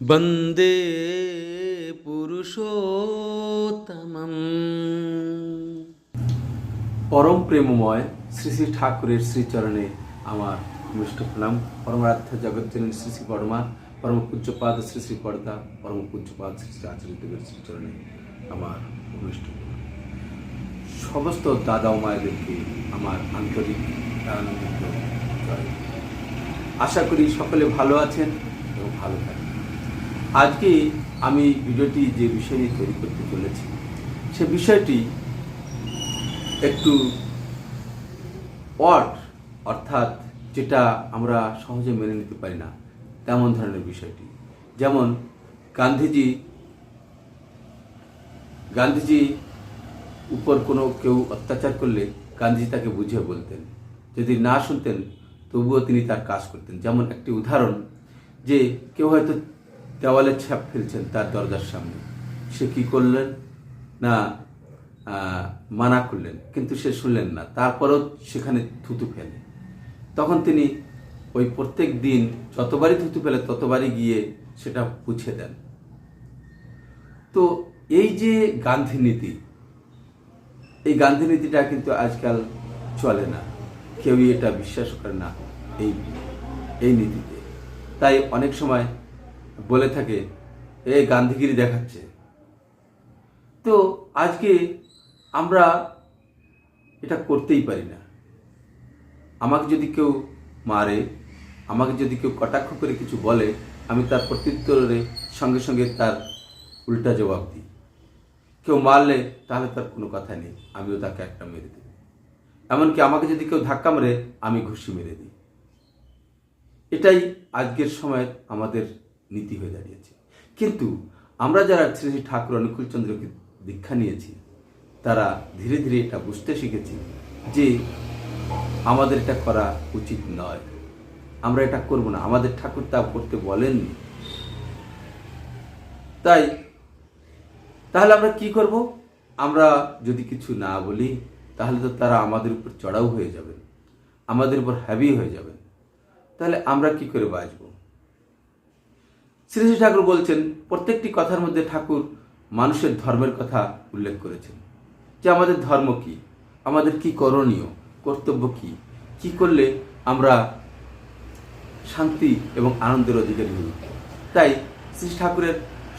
বন্দে পুরুষোত্তমম। পরম প্রেমময় শ্রী শ্রী ঠাকুরের শ্রীচরণে আমার মিষ্ট প্রণাম। পরমারাধ্য জগজ্জননী শ্রী শ্রী পরমা পরম পূজ্যপাদ শ্রী শ্রী পর্দা পরম পূজ্যপাদ শ্রী শ্রী আচার্য দেবের শ্রীচরণে আমার মিষ্ট সমস্ত দাদা ও মায়েদেরকে আমার আন্তরিক আনন্দিত আশা করি সকলে ভালো আছেন এবং ভালো থাকেন আজকে আমি ভিডিওটি যে বিষয় নিয়ে তৈরি করতে চলেছি, সে বিষয়টি একটু অড অর্থাৎ যেটা আমরা সহজে মেনে নিতে পারি না, তেমন ধরনের বিষয়টি। যেমন গান্ধীজি গান্ধীজি উপর কোনো কেউ অত্যাচার করলে গান্ধীজি তাকে বুঝিয়ে বলতেন। যদি না শুনতেন, তবুও তিনি তার কাজ করতেন। যেমন একটি উদাহরণ যে কেউ হয়তো দেওয়ালে ছাপ ফেলছেন তার দরজার সামনে। সে কি করলেন? না মানা করলেন, কিন্তু সে শুনলেন না। তারপরেও সেখানে থুতু ফেলে। তখন তিনি ওই প্রত্যেক দিন যতবারই থুতু ফেলে, ততবারই গিয়ে সেটা পুছে দেন। তো এই যে গান্ধী নীতি, এই গান্ধী নীতিটা কিন্তু আজকাল চলে না। কেউই এটা বিশ্বাস করে না এই এই নীতিতে। তাই অনেক সময় বলে থাকে, এ গান্ধীগিরি দেখাচ্ছে। তো আজকে আমরা এটা করতেই পারি না। আমাকে যদি কেউ মারে, আমাকে যদি কেউ কটাক্ষ করে কিছু বলে, আমি তার প্রত্যুত্তরে সঙ্গে সঙ্গে তার উল্টা জবাব দিই। কেউ মারলে তাহলে তার কোনো কথা নেই, আমিও তাকে একটা মেরে দিই এমনকি আমাকে যদি কেউ ধাক্কা মারে, আমি ঘুষি মেরে দিই। এটাই আজকের সময় আমাদের নীতি হয়ে দাঁড়িয়েছে। কিন্তু আমরা যারা শ্রী শ্রী ঠাকুর অনুকূলচন্দ্রকে দীক্ষা নিয়েছি, তারা ধীরে ধীরে এটা বুঝতে শিখেছি যে আমাদের এটা করা উচিত নয়। আমরা এটা করব না। আমাদের ঠাকুর তা করতে বলেননি। তাই তাহলে আমরা কি করব? আমরা যদি কিছু না বলি, তাহলে তো তারা আমাদের উপর চড়াও হয়ে যাবেন, আমাদের উপর হ্যাভি হয়ে যাবেন। তাহলে আমরা কি করে বাঁচব? শ্রী শ্রী ঠাকুর বলছেন, প্রত্যেকটি কথার মধ্যে ঠাকুর মানুষের ধর্মের কথা উল্লেখ করেছেন। যে আমাদের ধর্ম কি? আমাদের কি করণীয়? কর্তব্য কি? কি করলে আমরা শান্তি এবং আনন্দের অধিকারী হই? তাই শ্রী ঠাকুরের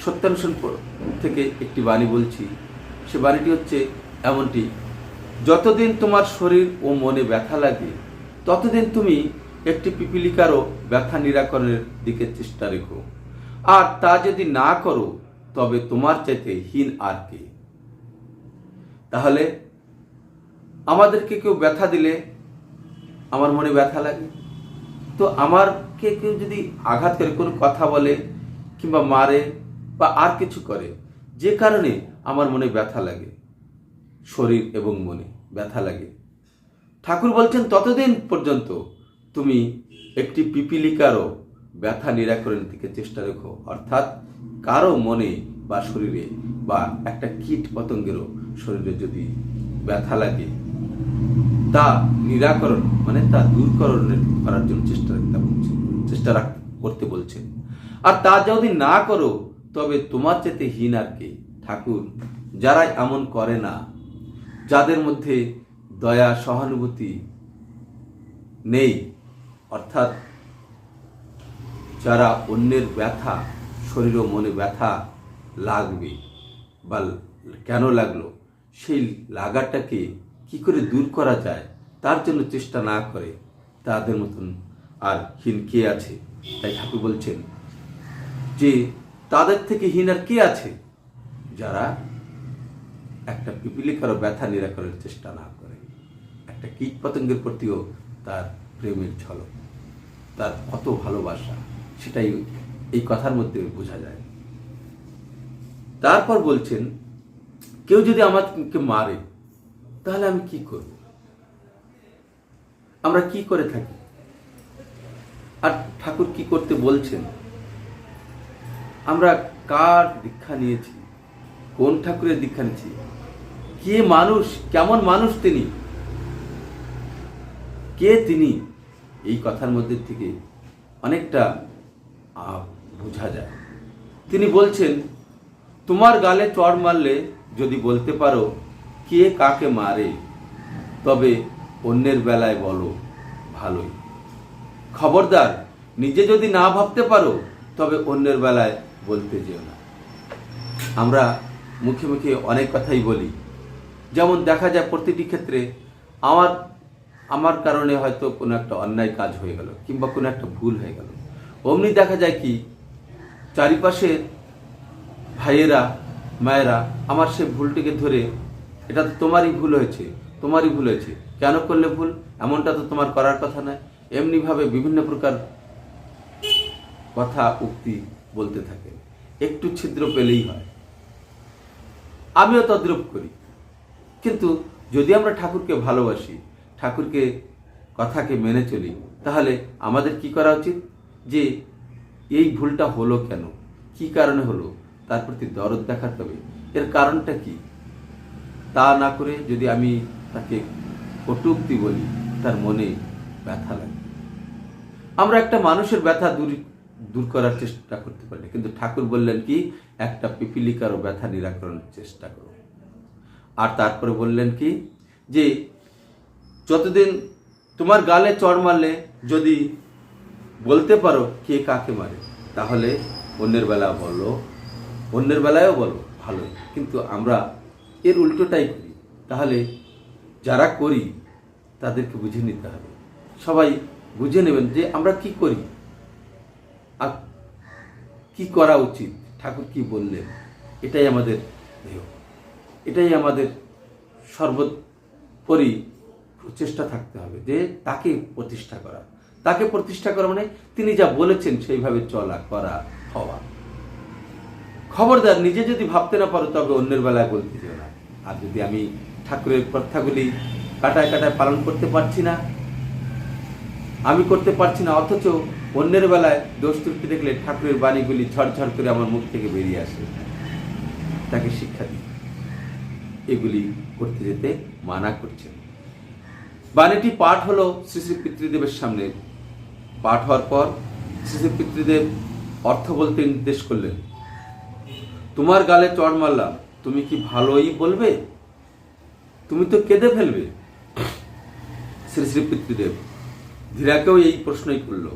সত্যানুষ্ঠান প- থেকে একটি বাণী বলছি। সে বাণীটি হচ্ছে এমনটি, যতদিন তোমার শরীর ও মনে ব্যথা লাগে, ততদিন তুমি একটি পিপিলিকারও ব্যথা নিরাকরণের দিকে চেষ্টা রেখো। আর তা যদি না করো, তবে তোমার চাইতে হীন আর কে? তাহলে আমাদেরকে কেউ ব্যথা দিলে আমার মনে ব্যথা লাগে? তো আমারকে কেউ যদি আঘাত করে কোনো কথা বলে কিংবা মারে বা আর কিছু করে, যে কারণে আমার মনে ব্যথা লাগে, শরীর এবং মনে ব্যথা লাগে। ঠাকুর বলছেন, ততদিন পর্যন্ত তুমি একটি পিপিলিকারও ব্যথা নিরাকরণের দিকে চেষ্টা রেখো। অর্থাৎ কারও মনে বা শরীরে বা একটা কীট পতঙ্গেরও শরীরে যদি ব্যথা লাগে, তা নিরাকরণ মানে তা দূরকরণের করার জন্য চেষ্টা রাখতে বলছেন চেষ্টা রাখ, করতে বলছেন। আর তা যদি না করো, তবে তোমার চেতে হীন আর কে? ঠাকুর যারা এমন করে না, যাদের মধ্যে দয়া, সহানুভূতি নেই, অর্থাৎ যারা অন্যের ব্যথা, শরীর ও মনে ব্যথা লাগবে, বা কেন লাগল? সেই লাগাটাকে কি করে দূর করা যায়? তার জন্য চেষ্টা না করে তাদের মতন আর হীন কে আছে? তাই ঠাকুর বলছেন যে, তাদের থেকে হীন আর কে আছে? যারা একটা পিপিলিকারও ব্যথা নিরাকরণের চেষ্টা না করে। একটা কীট পতঙ্গের প্রতিও তার প্রেমের ঝলক, তার কত ভালোবাসা। সেটাই এই কথার মধ্যে বোঝা যায়। তারপর বলছেন, কেউ যদি আমাকে মারে, তাহলে আমি কি করব? আমরা কি করে থাকি? আর ঠাকুর কি করতে বলছেন? আমরা কার দীক্ষা নিয়েছি? কোন ঠাকুরের দীক্ষা নিয়েছি? কে মানুষ, কেমন মানুষ তিনি? কে তিনি? এই কথার মধ্যে থেকে অনেকটা বোঝা যায়। তিনি বলছেন, তোমার গালে চড় মারলে যদি বলতে পারো কে কাকে মারে, তবে অন্যের বেলায় বলো, ভালোই। খবরদার, নিজে যদি না ভাবতে পারো, তবে অন্যের বেলায় বলতে যেও না। আমরা মুখে মুখে অনেক কথাই বলি। যেমন দেখা যায় প্রতিটি ক্ষেত্রে আমার আমার কারণে হয়তো কোনো একটা অন্যায় কাজ হয়ে গেল, কিংবা কোনো একটা ভুল হয়ে গেল। অমনি দেখা যায় কি, চারিপাশে ভাইয়েরা, মায়েরা, আমার সে ভুলটিকে ধরে, এটা তো তোমারই ভুল হয়েছে, তোমারই ভুল হয়েছে। কেন করলে ভুল? এমনটা তো তোমার করার কথা নয়। এমনিভাবে বিভিন্ন প্রকার কথা উক্তি বলতে থাকে। একটু ছিদ্র পেলেই হয়। আমিও তদ্রুপ করি। কিন্তু যদি আমরা ঠাকুরকে ভালোবাসি, ঠাকুরকে, কথাকে মেনে চলি, তাহলে আমাদের কি করা উচিত? যে এই ভুলটা হলো কেন? কি কারণে হলো? তার প্রতি দরদ দেখাতে হবে। এর কারণটা কি? তা না করে যদি আমি তাকে কটুক্তি বলি, তার মনে ব্যথা লাগে। আমরা একটা মানুষের ব্যথা দূর দূর করার চেষ্টা করতে পারি কিন্তু ঠাকুর বললেন কি, একটা পিপিলিকারও ব্যথা নিরাকরণের চেষ্টা করো। আর তারপরে বললেন কি, যে যতদিন তোমার গালে চড় মারলে যদি বলতে পারো কে কাকে মারে, তাহলে অন্যের বেলা বলো, অন্যের বেলায়ও বলো ভালো কিন্তু আমরা এর উল্টোটাই করি। তাহলে যারা করি, তাদেরকে বুঝে নিতে হবে। সবাই বুঝে নেবেন যে আমরা কি করি। আর কি করা উচিত? ঠাকুর কি বললেন? এটাই আমাদের ধ্যেয় এটাই আমাদের সর্বোপরি প্রচেষ্টা থাকতে হবে যে তাকে প্রতিষ্ঠা করা। তাকে প্রতিষ্ঠা করা মানে তিনি যা বলেছেন সেইভাবে চলা করা, হওয়া। খবরদার, নিজে যদি ভাবতে না পারো, তবে অন্যের বেলায় বলতে যেও না। আর যদি আমি ঠাকুরের প্রথাগুলি কাটায় কাটায় পালন করতে পারছি না, আমি করতে পারছি না, অথচ অন্যের বেলায় দোষ ত্রুটি দেখলে ঠাকুরের বাণীগুলি ঝড়ঝড় করে আমার মুখ থেকে বেরিয়ে আসে। তাকে শিক্ষা দিই। এগুলি করতে যেতে মানা করছেন। বাণীটি পাঠ হলো শ্রী শ্রী পিতৃদেবের সামনে পাঠ হওয়ার পর শ্রী পিতৃদেব অর্থ বলতে নির্দেশ করলেন। তোমার গালে চড় মারলাম তুমি কি ভালোই বলবে? তুমি তো কেঁদে ফেলবে। শ্রী শ্রী পিতৃদেব ধীরাকেও এই প্রশ্নই করল।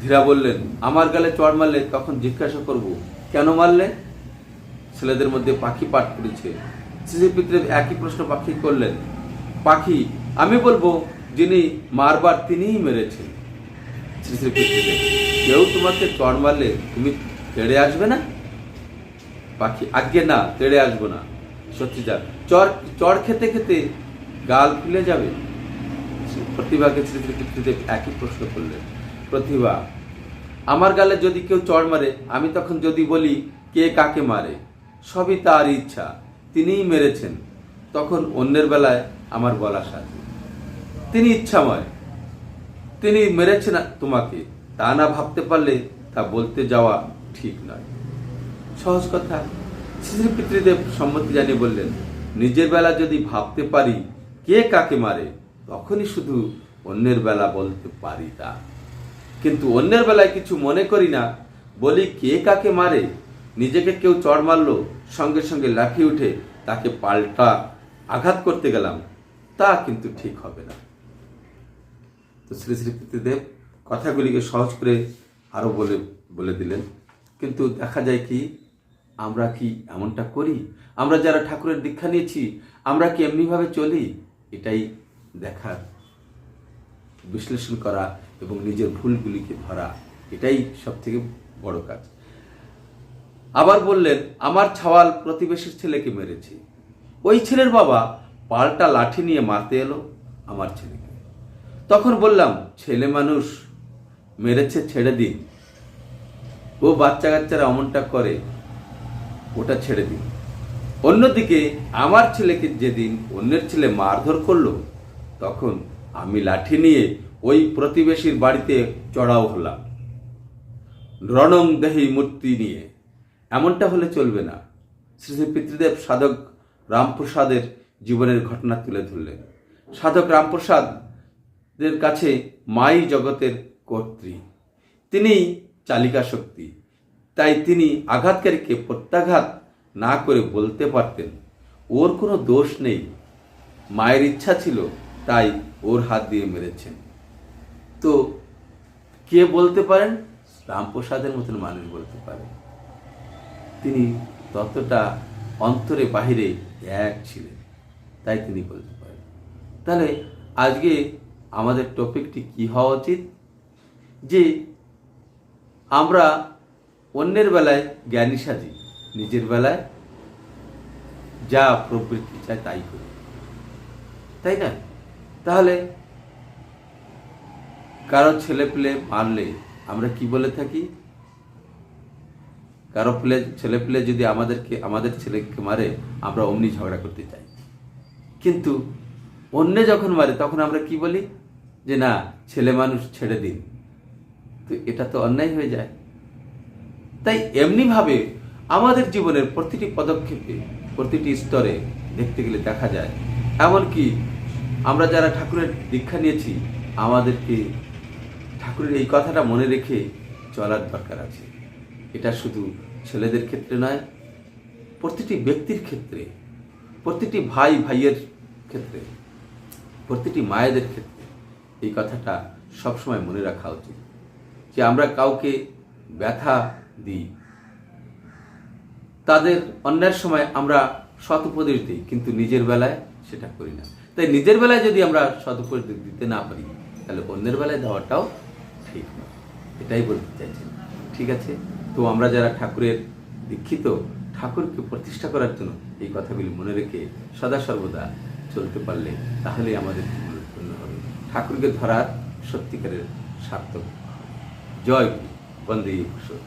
ধীরা বললেন, আমার গালে চড় মারলে তখন জিজ্ঞাসা করব, কেন মারলে? ছেলেদের মধ্যে পাখি পাঠ করেছে। শ্রী শ্রী পিতৃদেব একই প্রশ্ন পাখি করলেন, পাখি, আমি বলব, যিনি মারবার তিনিই মেরেছেন। শ্রী কেউ তোমাকে চড় মারলে তুমি তেড়ে আসবে না? পাখি আজ্ঞে না, তেড়ে আসব না। সত্যি যা, চর চড় খেতে খেতে গাল ফুলে যাবে। প্রতিভাকে শ্রী শ্রী একই প্রশ্ন করলেন প্রতিভা, আমার গালে যদি কেউ চড় মারে, আমি তখন যদি বলি, কে কাকে মারে? সবই তার ইচ্ছা, তিনিই মেরেছেন। তখন অন্যের বেলায় আমার বলা সাথে তিনি ইচ্ছাময় তিনি মেরেছেন তোমাকে। তা না ভাবতে পারলে তা বলতে যাওয়া ঠিক নয়। সহজ কথা। শ্রী পিতৃদেব সম্মতি জানিয়ে বললেন, নিজের বেলা যদি ভাবতে পারি কে কাকে মারে, তখনই শুধু অন্যের বেলা বলতে পারি তা। কিন্তু অন্যের বেলায় কিছু মনে করি না, বলি কে কাকে মারে, নিজেকে কেউ চড় মারলো, সঙ্গে সঙ্গে লাফিয়ে উঠে তাকে পাল্টা আঘাত করতে গেলাম, তা কিন্তু ঠিক হবে না। তো শ্রী শ্রী পিতৃদেব কথাগুলিকে সহজ করে আরও বলে বলে দিলেন। কিন্তু দেখা যায় কি, আমরা কি এমনটা করি? আমরা যারা ঠাকুরের দীক্ষা নিয়েছি, আমরা কি এমনিভাবে চলি? এটাই দেখার, বিশ্লেষণ করা এবং নিজের ভুলগুলিকে ধরা, এটাই সব থেকে বড় কাজ। আবার বললেন, আমার ছাওয়াল প্রতিবেশীর ছেলেকে মেরেছে। ওই ছেলের বাবা পাল্টা লাঠি নিয়ে মারতে এলো, আমার ছেলেকে। তখন বললাম, ছেলে মানুষ, মেরেছে ছেড়ে দিন। ও বাচ্চা কাচ্চারা অমনটা করে, ওটা ছেড়ে দিন। অন্যদিকে, আমার ছেলেকে যেদিন অন্যের ছেলে মারধর করল, তখন আমি লাঠি নিয়ে ওই প্রতিবেশীর বাড়িতে চড়াও হলাম। রণং দেহি মূর্তি নিয়ে। এমনটা হলে চলবে না। শ্রী শ্রী পিতৃদেব সাধক রামপ্রসাদের জীবনের ঘটনা তুলে ধরলেন। সাধক রামপ্রসাদের কাছে মাই জগতের কর্ত্রী। তিনি চালিকা শক্তি। তাই তিনি আঘাতকারীকে প্রত্যাঘাত না করে বলতে পারতেন। ওর কোনো দোষ নেই। মায়ের ইচ্ছা ছিল, তাই ওর হাত দিয়ে মেরেছেন। তো কে বলতে পারেন? রামপ্রসাদের মতন মানুষ বলতে পারে। তিনি ততটা অন্তরে বাহিরে এক ছিলেন, তাই তিনি বলতে পারেন। তাহলে আজকে আমাদের টপিকটি কি হওয়া উচিত? যে আমরা অন্যের বেলায় জ্ঞানী সাজি, নিজের বেলায় যা প্রবৃত্তি চায় তাই করি। তাই না? তাহলে কারও ছেলে পেলে মারলে আমরা কি বলে থাকি? কারও পেলে ছেলে পেলে যদি আমাদেরকে, আমাদের ছেলেকে মারে, আমরা অমনি ঝগড়া করতে চাই। কিন্তু অন্য যখন মারে, তখন আমরা কি বলি? যে না, ছেলে মানুষ ছেড়ে দিন। তো এটা তো অন্যায় হয়ে যায়। তাই এমনিভাবে আমাদের জীবনের প্রতিটি পদক্ষেপে, প্রতিটি স্তরে দেখতে গেলে দেখা যায়। এমনকি আমরা যারা ঠাকুরের দীক্ষা নিয়েছি, আমাদেরকে ঠাকুরের এই কথাটা মনে রেখে চলার দরকার আছে। এটা শুধু ছেলেদের ক্ষেত্রে নয়, প্রতিটি ব্যক্তির ক্ষেত্রে, প্রতিটি ভাই ভাইয়ের ক্ষেত্রে। প্রতিটি মায়েদের ক্ষেত্রে এই কথাটা সবসময় মনে রাখা উচিত যে আমরা কাউকে ব্যথা দিই। তাদের অন্যের সময় আমরা সৎ উপদেশ দিই, কিন্তু নিজের বেলায় সেটা করি না। তাই নিজের বেলায় যদি আমরা সৎ উপদেশ দিতে না পারি, তাহলে অন্যের বেলায় দেওয়াটাও ঠিক নয় এটাই বলতে চাইছেন ঠিক আছে? তো আমরা যারা ঠাকুরের দীক্ষিত, ঠাকুরকে প্রতিষ্ঠা করার জন্য এই কথাগুলি মনে রেখে সদা সর্বদা চলতে পারলে তাহলে আমাদের জীবন হবে। ঠাকুরকে ধরার সত্যিকারের সার্থক। জয় বন্দে কুশল